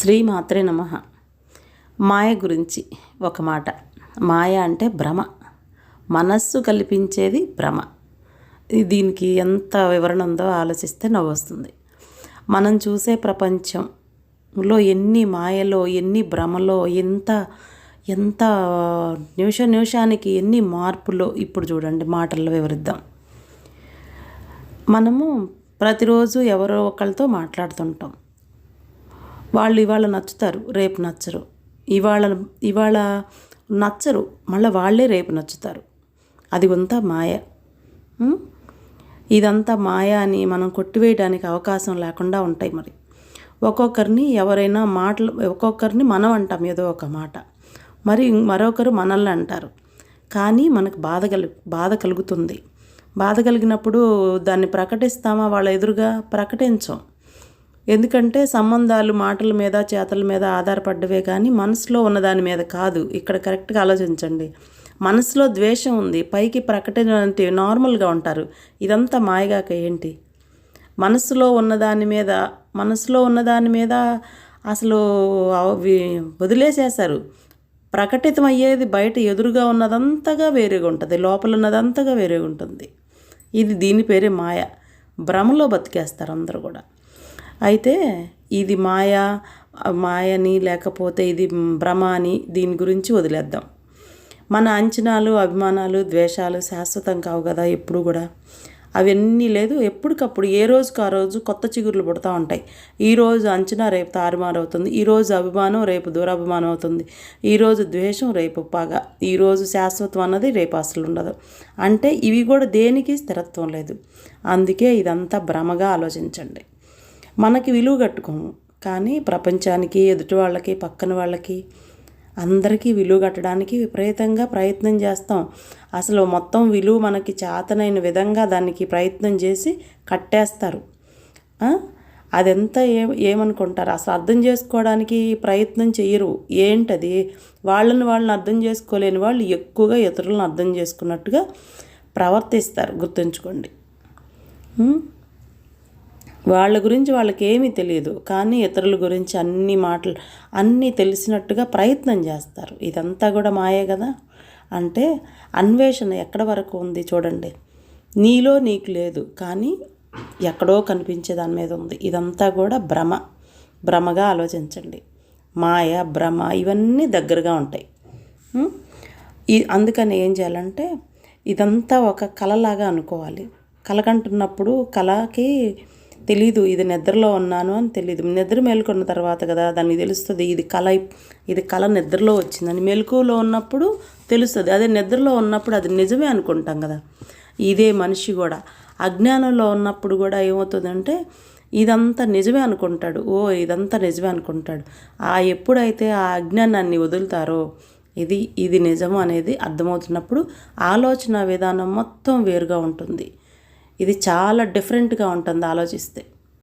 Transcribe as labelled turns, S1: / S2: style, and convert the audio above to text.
S1: శ్రీమాత్రే నమ. మాయ గురించి ఒక మాట. మాయ అంటే భ్రమ. మనస్సు కల్పించేది భ్రమ. దీనికి ఎంత వివరణ ఉందో ఆలోచిస్తే నవ్వొస్తుంది. మనం చూసే ప్రపంచంలో ఎన్ని మాయలో ఎన్ని భ్రమలో ఎంత ఎంత నిమిష నిమిషానికి ఎన్ని మార్పులో ఇప్పుడు చూడండి మాటల్లో వివరిద్దాం. మనము ప్రతిరోజు ఎవరో ఒకరితో మాట్లాడుతుంటాం. వాళ్ళు ఇవాళ నచ్చుతారు రేపు నచ్చరు. ఇవాళ ఇవాళ నచ్చరు మళ్ళీ వాళ్ళే రేపు నచ్చుతారు. అది అంతా మాయ. ఇదంతా మాయ అని మనం కొట్టివేయడానికి అవకాశం లేకుండా ఉంటాయి మరి. ఒక్కొక్కరిని ఎవరైనా మాటలు ఒక్కొక్కరిని మనం అంటాం ఏదో ఒక మాట. మరి మరొకరు మనల్ని అంటారు. కానీ మనకు బాధ కలు బాధ కలుగుతుంది. బాధ కలిగినప్పుడు దాన్ని ప్రకటిస్తామా? వాళ్ళ ఎదురుగా ప్రకటించం. ఎందుకంటే సంబంధాలు మాటల మీద చేతల మీద ఆధారపడ్డవే కానీ మనసులో ఉన్న దాని మీద కాదు. ఇక్కడ కరెక్ట్గా ఆలోచించండి. మనసులో ద్వేషం ఉంది. పైకి ప్రకటన అంటే నార్మల్గా ఉంటారు. ఇదంతా మాయగాక ఏంటి? మనసులో ఉన్న దాని మీద మనసులో ఉన్నదాని మీద అసలు అవి వదిలేసేశారు. ప్రకటితం అయ్యేది బయట ఎదురుగా ఉన్నదంతగా వేరేగా ఉంటుంది. లోపల ఉన్నదంతగా వేరేగా ఉంటుంది. ఇది దీని పేరే మాయ. భ్రమలో బతికేస్తారు అందరూ కూడా. అయితే ఇది మాయ మాయని లేకపోతే ఇది భ్రమ అని దీని గురించి వదిలేద్దాం. మన అంచనాలు అభిమానాలు ద్వేషాలు శాశ్వతం కావు కదా ఎప్పుడు కూడా. అవన్నీ లేదు ఎప్పటికప్పుడు ఏ రోజుకు ఆ రోజు కొత్త చిగుర్లు పుడతా ఉంటాయి. ఈ రోజు అంచనా రేపు తారుమారు అవుతుంది అభిమానం రేపు దూరాభిమానం అవుతుంది ఈరోజు ద్వేషం రేపు పగ ఈ రోజు శాశ్వతం అన్నది రేపు అసలు ఉండదు. అంటే ఇవి కూడా దేనికి స్థిరత్వం లేదు. అందుకే ఇదంతా భ్రమగా ఆలోచించండి. మనకి విలువ కట్టుకోము. కానీ ప్రపంచానికి ఎదుటి వాళ్ళకి పక్కన వాళ్ళకి అందరికీ విలువ కట్టడానికి విపరీతంగా ప్రయత్నం చేస్తాం. అసలు మొత్తం విలువ మనకి చేతనైన విధంగా దానికి ప్రయత్నం చేసి కట్టేస్తారు. అదంతా ఏ ఏమనుకుంటారు? అసలు అర్థం చేసుకోవడానికి ప్రయత్నం చేయరు. ఏంటది? వాళ్ళని వాళ్ళని అర్థం చేసుకోలేని వాళ్ళు ఎక్కువగా ఇతరులను అర్థం చేసుకున్నట్టుగా ప్రవర్తిస్తారు. గుర్తుంచుకోండి. వాళ్ళ గురించి వాళ్ళకి ఏమీ తెలియదు కానీ ఇతరుల గురించి అన్ని మాటలు అన్నీ తెలిసినట్టుగా ప్రయత్నం చేస్తారు. ఇదంతా కూడా మాయే కదా? అంటే అన్వేషణ ఎక్కడ వరకు ఉంది చూడండి. నీలో నీకు లేదు కానీ ఎక్కడో కనిపించే దాని మీద ఉంది. ఇదంతా కూడా భ్రమ. భ్రమగా ఆలోచించండి. మాయ భ్రమ ఇవన్నీ దగ్గరగా ఉంటాయి. అందుకని ఏం చేయాలంటే ఇదంతా ఒక కళలాగా అనుకోవాలి. కలకంటున్నప్పుడు కళకి తెలీదు ఇది నిద్రలో ఉన్నాను అని తెలియదు నిద్ర మేలుకున్న తర్వాత కదా దానికి తెలుస్తుంది ఇది కళ ఇది కళ నిద్రలో వచ్చిందని. మెలకువలో ఉన్నప్పుడు తెలుస్తుంది అదే నిద్రలో ఉన్నప్పుడు అది నిజమే అనుకుంటాం కదా. ఇదే మనిషి కూడా. అజ్ఞానంలో ఉన్నప్పుడు కూడా ఏమవుతుందంటే ఇదంతా నిజమే అనుకుంటాడు. ఓ ఇదంతా నిజమే అనుకుంటాడు. ఆ ఎప్పుడైతే ఆ అజ్ఞానాన్ని వదులుతారో ఇది ఇది నిజం అనేది అర్థమవుతున్నప్పుడు ఆలోచన విధానం మొత్తం వేరుగా ఉంటుంది. ఇది చాలా డిఫరెంట్గా ఉంటుంది ఆలోచిస్తే.